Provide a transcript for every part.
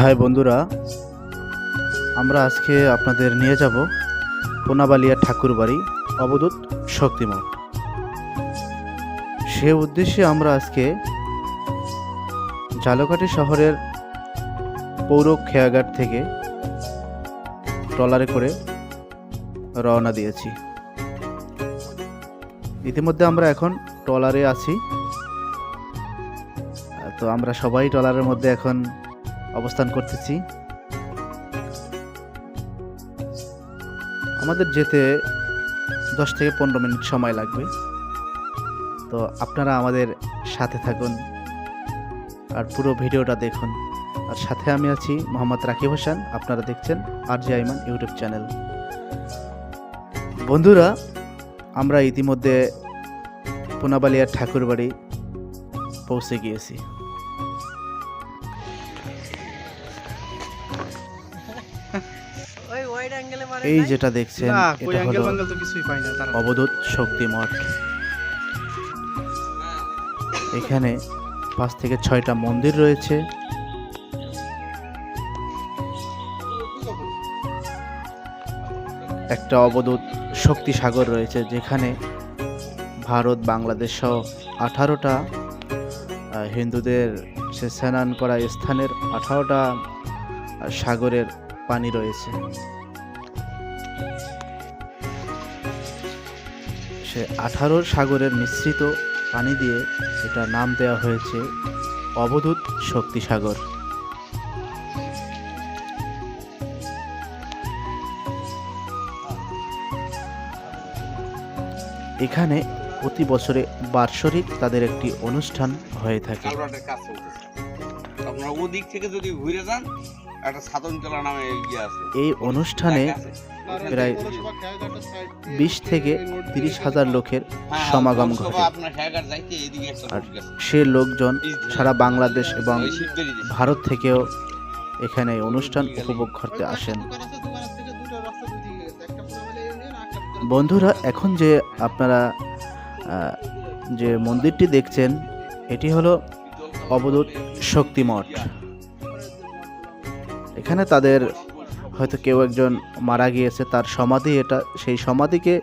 High বন্ধুরা, আমরা আজকে আপনাদের নিয়ে যাব পোনাবালিয়া ঠাকুর বাড়ি অবধূত শক্তিমঠ। সে উদ্দেশ্যে আমরা আজকে ঝালকাঠি শহরের পৌর খেয়াঘাট থেকে ট্রলারে করে রওনা দিয়েছি। ইতিমধ্যে আমরা এখন ট্রলারে আছি। তো আমরা সবাই ট্রলারের মধ্যে এখন অবস্থান করতেছি। আমাদের যেতে দশ থেকে পনেরো মিনিট সময় লাগবে। তো আপনারা আমাদের সাথে থাকুন আর পুরো ভিডিওটা দেখুন। আর সাথে আমি আছি মোহাম্মদ রাকিব হোসেন, আপনারা দেখছেন R G Aiman YouTube channel. বন্ধুরা, আমরা ইতিমধ্যে পুনাবালিয়ার ঠাকুরবাড়ি পৌঁছে গিয়েছি। এই যেটা দেখছেন এটা অ্যাঙ্গেল হলো ম্যাঙ্গেল তো কিছুই পাই না তারা অবধূত শক্তি মঠ এখানে পাঁচ থেকে ছয়টা মন্দির রয়েছে। একটা অবধূত শক্তি সাগর রয়েছে যেখানে ভারত বাংলাদেশ সহ আঠারোটা হিন্দুদের সে স্নান করা স্থানের আঠারোটা সাগরের পানি রয়েছে। সে আঠারো সাগরের মিশ্রিত পানি দিয়ে এটা নাম দেওয়া হয়েছে অবধূত শক্তি সাগর। এখানে প্রতি বছরে বার্ষরিক তাদের একটি অনুষ্ঠান হয়ে থাকে। আপনারা ওদিক থেকে যদি ঘুরে যান একটা সাধনতলা নামে ইয়ে আছে। এই অনুষ্ঠানে প্রায় বিশ থেকে তিরিশ হাজার লোকের হ্যাঁ, সমাগম ঘটে। আর সে লোকজন সারা বাংলাদেশ এবং। ভারত থেকেও এখানে এই অনুষ্ঠান উপভোগ করতে আসেন। বন্ধুরা এখন যে আপনারা আহ, যে মন্দিরটি দেখছেন এটি হলো অবদূত শক্তি মঠ এখানে তাদের হয়তো কেউ একজন মারা গিয়েছে তার সমাধি এটা সেই সমাধিকে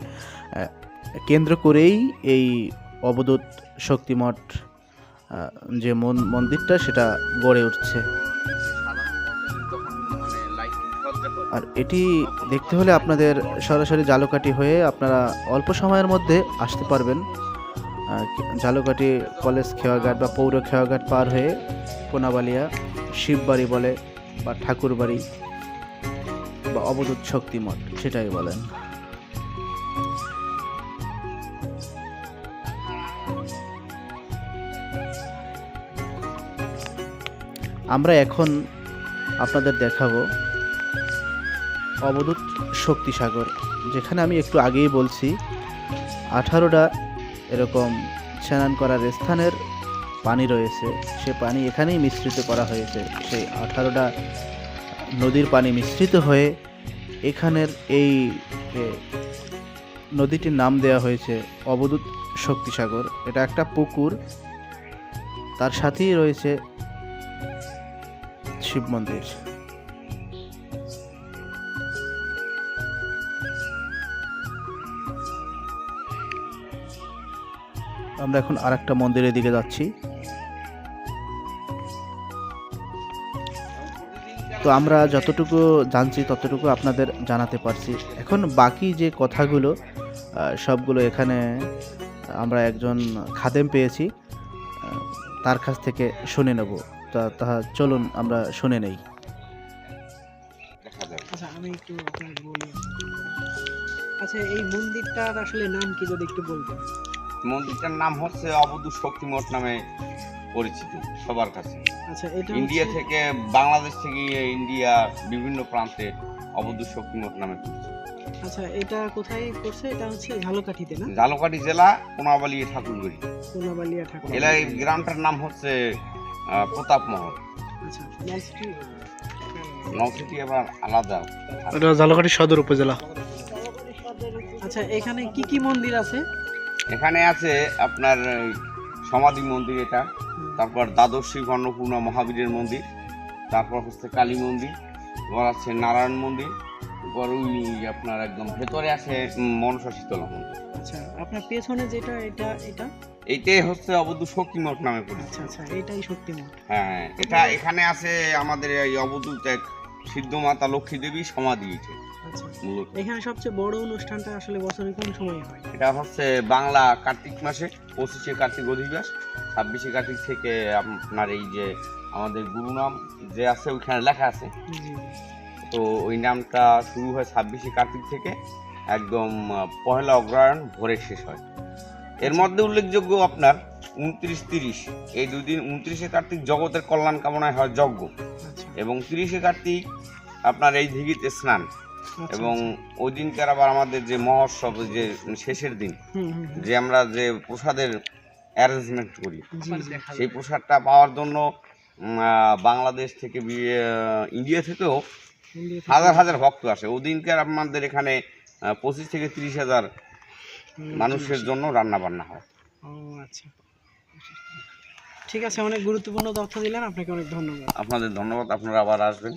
কেন্দ্র করেই এই অবদূত শক্তিমঠ যে মন- মন্দিরটা সেটা গড়ে উঠছে। আর এটি দেখতে হলে আপনাদের সরাসরি জালকাঠি হয়ে আপনারা অল্প সময়ের মধ্যে আসতে পারবেন আহ, জালকাঠি কলেজ খেয়াঘাট বা পৌর খেয়াঘাট পার হয়ে কোনাবালিয়া শিববাড়ি বলে বা ঠাকুরবাড়ি বা অবদূত শক্তি মঠ সেটাই বলেন। আমরা এখন আপনাদের দেখাবো অবদূত শক্তি সাগর যেখানে আমি একটু আগেই বলছি, আঠারোটা এরকম স্নান করার স্থানের পানি রয়েছে, সে পানি এখানেই মিশ্রিত করা হয়েছে। সেই আঠারোটা নদীর পানি মিশ্রিত হয়ে এখানের এই নদীটির নাম দেওয়া হয়েছে অবদূত শক্তিসাগর। এটা একটা পুকুর। তার সাথেই রয়েছে শিব মন্দির। আমরা এখন আরেকটা মন্দিরের দিকে যাচ্ছি। তো আমরা যতটুকু জানছি ততটুকু আপনাদের জানাতে পারছি। এখন বাকি যে কথাগুলো সবগুলো এখানে আমরা একজন খাদেম পেয়েছি তার কাছ থেকে শুনে নেব। তা তাহা চলুন আমরা শুনে নেই। আচ্ছা আমি একটু বলি। আচ্ছা এই মন্দিরটার আসলে নাম কি যদি একটু বলতেন? মন্দিরটার নাম হচ্ছে অবধূত শক্তি মঠ নামে পরিচিত সবার কাছে। আচ্ছা ইন্ডিয়া থেকে বাংলাদেশ থেকে ইন্ডিয়া বিভিন্ন প্রান্তে অবধূত শক্তি মঠ নামে পরিচিত। আচ্ছা এটা কোথায় পড়ছে? এটা হচ্ছে ঝালকাঠিতে না? ঝালকাঠি জেলা কোনাবালি ঠাকুরবাড়ি। কোনাবালিয়া ঠাকুর এলাকায় এই গ্রামটার নাম হচ্ছে প্রতাপমহল আচ্ছা নলছিটি আবার আলাদা। এটা ঝালকাঠি সদর উপজেলা। আচ্ছা এখানে কি কি মন্দির আছে? এখানে আছে আপনার সমাধি মন্দির এটা। তারপর দ্বাদশ শ্রী অন্নপূর্ণা মহাবীরের মন্দির তারপর হচ্ছে কালী মন্দির এবার আছে নারায়ণ মন্দির এবার ওই আপনার একদম ভেতরে আছে মনসা শীতল মন্দির। আচ্ছা আপনার পেছনে যেটা এটা এটা? এইটাই হচ্ছে অবধ শক্তিমঠ নামে পরিচিত। আচ্ছা আচ্ছা এটাই শক্তিমঠ। হ্যাঁ এটা এখানে আছে আমাদের এই অবধূত এক সিদ্ধ মাতা লক্ষ্মী দেবী সমাধি আছে আচ্ছা। মূলত। এখানে সবচেয়ে বড় অনুষ্ঠানটা আসলে বছরে কোন সময় হয়? এটা হচ্ছে বাংলা কার্তিক মাসে পঁচিশে কার্তিক অধিবাস ছাব্বিশে কার্তিক থেকে আপনার এই যে আমাদের গুরু নাম যে আছে ওইখানে লেখা আছে। তো ওই নামটা শুরু হয় ছাব্বিশে কার্তিক থেকে একদম পহেলা অগ্রহায়ণ ভোরে শেষ হয়। এর মধ্যে উল্লেখযোগ্য আপনার উনত্রিশ তিরিশ এই দুই দিন উনত্রিশে কার্তিক জগতের কল্যাণ কামনায় হয় যজ্ঞ। আচ্ছা। এবং তিরিশে কার্তিক আপনার এই দিঘিতে স্নান। আচ্ছা, এবং আচ্ছা। ওই দিনকার আবার আমাদের যে মহোৎসব যে শেষের দিন। যে আমরা যে প্রসাদের অ্যারেঞ্জমেন্ট করি জি সেই প্রসাদটা পাওয়ার জন্য বাংলাদেশ থেকে ইন্ডিয়া থেকেও হাজার হাজার ভক্ত আসে। ওই দিনকার আমাদের এখানে পঁচিশ থেকে তিরিশ হাজার মানুষের জন্য রান্না বান্না হয়। ও আচ্ছা। ঠিক আছে অনেক গুরুত্বপূর্ণ তথ্য দিলেন আপনাকে অনেক ধন্যবাদ। আপনাদের ধন্যবাদ আপনারা আবার আসবেন।